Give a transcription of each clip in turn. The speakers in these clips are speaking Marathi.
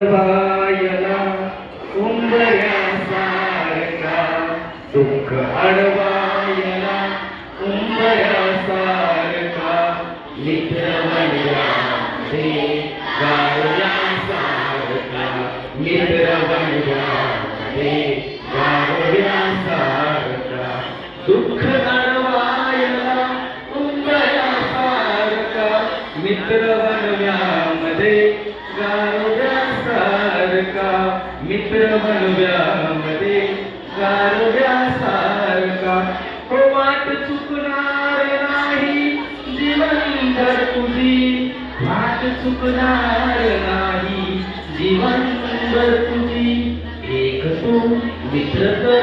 वायला उंबऱ्यासारखा दुःख अडवायला उंबऱ्यासारखा मित्र बनला ते गारव्यासारखा मित्र बनला दुःख अडवायला उंबऱ्यासारखा मित्र मित्र गारव्यासारखा हो वाट चुकणार नाही जीवनभर तुझी वाट चुकणार नाही जीवनभर तुझी एक तू मित्र तर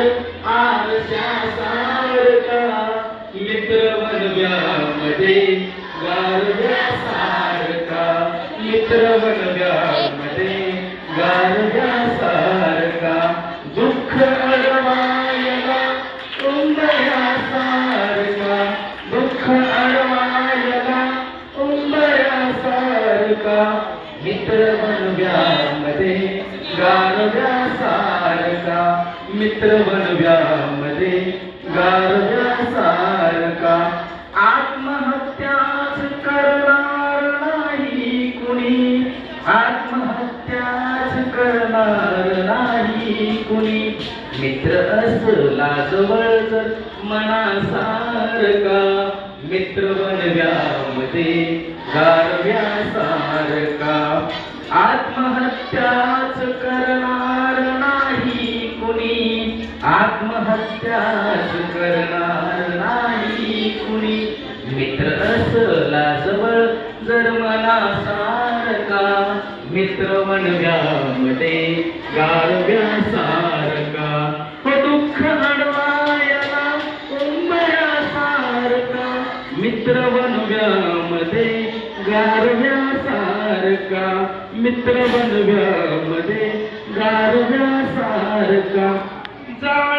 आरशासारखा मित्र बनव्यामध्ये गारव्यासारखा मित्र उंबऱ्यासारखा दुःख अडवायला उंबऱ्यासारखा मित्र बनव्यामध्ये गारव्यासारखा. मित्र बनव्यामध्ये गारव्यासारखा. कुणी मित्र असला जवळ जर मनासारका मित्र बनव्यामध्ये गारव्यासारका आत्महत्याच करणार नाही कुणी आत्महत्याच करणार नाही कुणी. मित्र मित्र गारव्या सारका हो दुःख अडवायला उंबऱ्यासारखा मित्र बनव्यामध्ये गारव्यासारखा मित्र बनव्यामध्ये गारव्यासारखा जा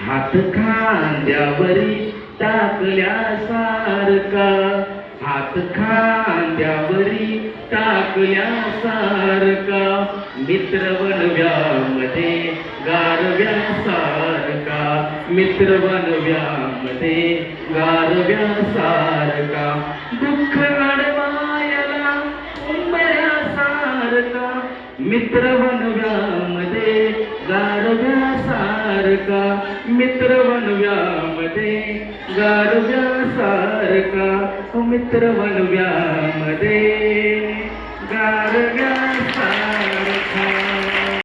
हात खांद्यावरी टाकल्यासारखा. हात खांद्यावरी टाकल्यासारखा. मित्र बनव्यामध्ये गारव्यासारखा. मित्र बनव्यामध्ये गारव्यासारखा. दुःख अडवायला उंबऱ्यासारखा मित्र बनव्यामध्ये सारखा मित्र बनव्यामध्ये गारव्यासारखा मित्र बनव्यामध्ये गारव्या